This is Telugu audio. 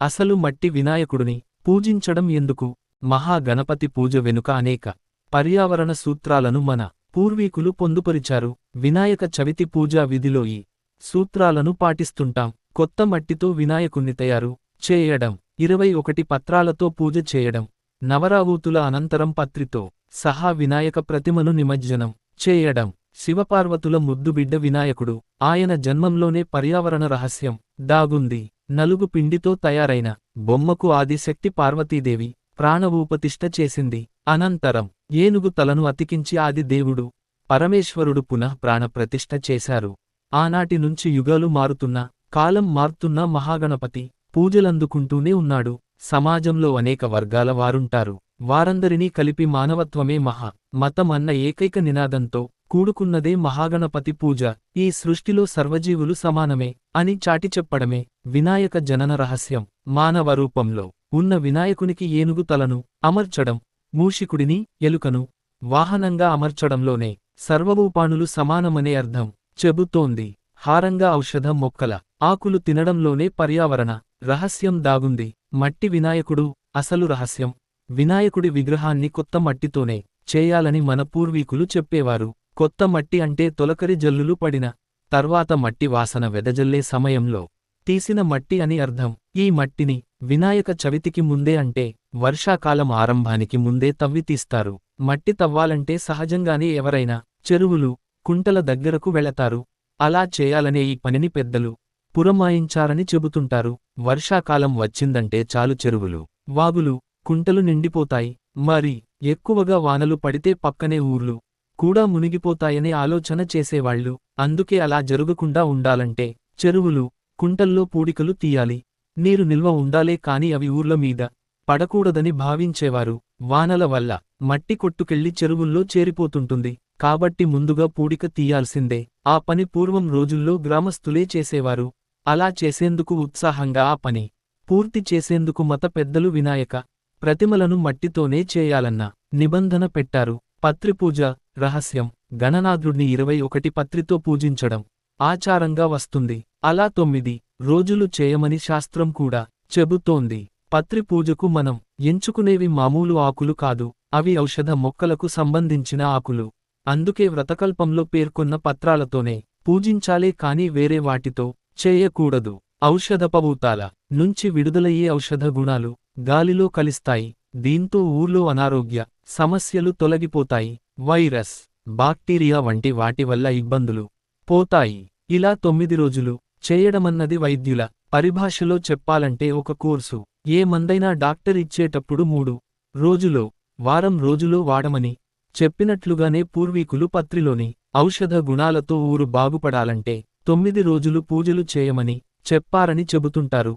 అసలు మట్టి వినాయకుడిని పూజించడం ఎందుకు? మహాగణపతి పూజ వెనుక అనేక పర్యావరణ సూత్రాలను మన పూర్వీకులు పొందుపరిచారు. వినాయక చవితి పూజా విధిలో ఈ సూత్రాలను పాటిస్తుంటాం. కొత్త మట్టితో వినాయకుణ్ణి తయారు చేయడం ఇరవై ఒకటి పత్రాలతో పూజ చేయడం నవరావూతుల అనంతరం పత్రితో సహా వినాయక ప్రతిమను నిమజ్జనం చేయడం శివపార్వతుల ముద్దుబిడ్డ వినాయకుడు ఆయన జన్మంలోనే పర్యావరణ రహస్యం దాగుంది. నలుగు పిండితో తయారైన బొమ్మకు ఆదిశక్తి పార్వతీదేవి ప్రాణవూపతిష్ఠ చేసింది. అనంతరం ఏనుగు తలను అతికించి ఆది దేవుడు పరమేశ్వరుడు పునః ప్రాణప్రతిష్ఠ చేశారు. ఆనాటి నుంచి యుగాలు మారుతున్నా కాలం మారుతున్న మహాగణపతి పూజలందుకుంటూనే ఉన్నాడు. సమాజంలో అనేక వర్గాల వారుంటారు. వారందరినీ కలిపి మానవత్వమే మహా మతం అన్న ఏకైక నినాదంతో కూడుకున్నదే మహాగణపతి పూజ. ఈ సృష్టిలో సర్వజీవులు సమానమే అని చాటి చెప్పడమే వినాయక జనన రహస్యం. మానవ రూపంలో ఉన్న వినాయకునికి ఏనుగు తలను అమర్చడం మూషికుడిని ఎలుకను వాహనంగా అమర్చడంలోనే సర్వభూపాణులు సమానమనే అర్థం చెబుతోంది. హారంగా ఔషధ మొక్కల ఆకులు తినడంలోనే పర్యావరణ రహస్యం దాగుంది. మట్టి వినాయకుడు అసలు రహస్యం. వినాయకుడి విగ్రహాన్ని కొత్త మట్టితోనే చేయాలని మన పూర్వీకులు చెప్పేవారు. కొత్త మట్టి అంటే తొలకరి జల్లులు పడిన తర్వాత మట్టి వాసన వెదజల్లే సమయంలో తీసిన మట్టి అని అర్థం. ఈ మట్టిని వినాయక చవితికి ముందే అంటే వర్షాకాలం ఆరంభానికి ముందే తవ్వి తీస్తారు. మట్టి తవ్వాలంటే సహజంగానే ఎవరైనా చెరువులు కుంటల దగ్గరకు వెళతారు. అలా చేయాలనే ఈ పనిని పెద్దలు పురమాయించారని చెబుతుంటారు. వర్షాకాలం వచ్చిందంటే చాలు చెరువులు వాగులు కుంటలు నిండిపోతాయి. మరి ఎక్కువగా వానలు పడితే పక్కనే ఊర్లు కూడా మునిగిపోతాయనే ఆలోచన చేసేవాళ్ళు అందుకే అలా జరగకుండా ఉండాలంటే చెరువులు కుంటల్లో పూడికలు తీయాలి. నీరు నిల్వ ఉండాలే కాని అవి ఊర్ల మీద పడకూడదని భావించేవారు. వానల వల్ల మట్టి కొట్టుకెళ్ళి చెరువుల్లో చేరిపోతుంటుంది. కాబట్టి ముందుగా పూడిక తీయాల్సిందే. ఆ పని పూర్వం రోజుల్లో గ్రామస్తులే చేసేవారు. అలా చేసేందుకు ఉత్సాహంగా ఆ పని పూర్తి చేసేందుకు మత పెద్దలు వినాయక ప్రతిమలను మట్టితోనే చేయాలన్న నిబంధన పెట్టారు. పత్రిపూజ రహస్యం గణనాథుడిని ఇరవై ఒకటి పత్రితో పూజించడం ఆచారంగా వస్తుంది. అలా తొమ్మిది రోజులు చేయమని శాస్త్రం కూడా చెబుతోంది. పత్రిపూజకు మనం ఎంచుకునేవి మామూలు ఆకులు కాదు అవి ఔషధ మొక్కలకు సంబంధించిన ఆకులు. అందుకే వ్రతకల్పంలో పేర్కొన్న పత్రాలతోనే పూజించాలే కాని వేరే వాటితో చేయకూడదు. ఔషధపభూతాల నుంచి విడుదలయ్యే ఔషధ గుణాలు గాలిలో కలిస్తాయి. దీంతో ఊర్లో అనారోగ్య సమస్యలు తొలగిపోతాయి. వైరస్ బాక్టీరియా వంటి వాటి వల్ల ఇబ్బందులు పోతాయి. ఇలా తొమ్మిది రోజులు చేయడమన్నది వైద్యుల పరిభాషలో చెప్పాలంటే ఒక కోర్సు. ఏ మందైనా డాక్టర్ ఇచ్చేటప్పుడు మూడు రోజులో వారం రోజులో వాడమని చెప్పినట్లుగానే పూర్వీకులు పత్రిలోని ఔషధ గుణాలతో ఊరు బాగుపడాలంటే తొమ్మిది రోజులు పూజలు చేయమని చెప్పారని చెబుతుంటారు.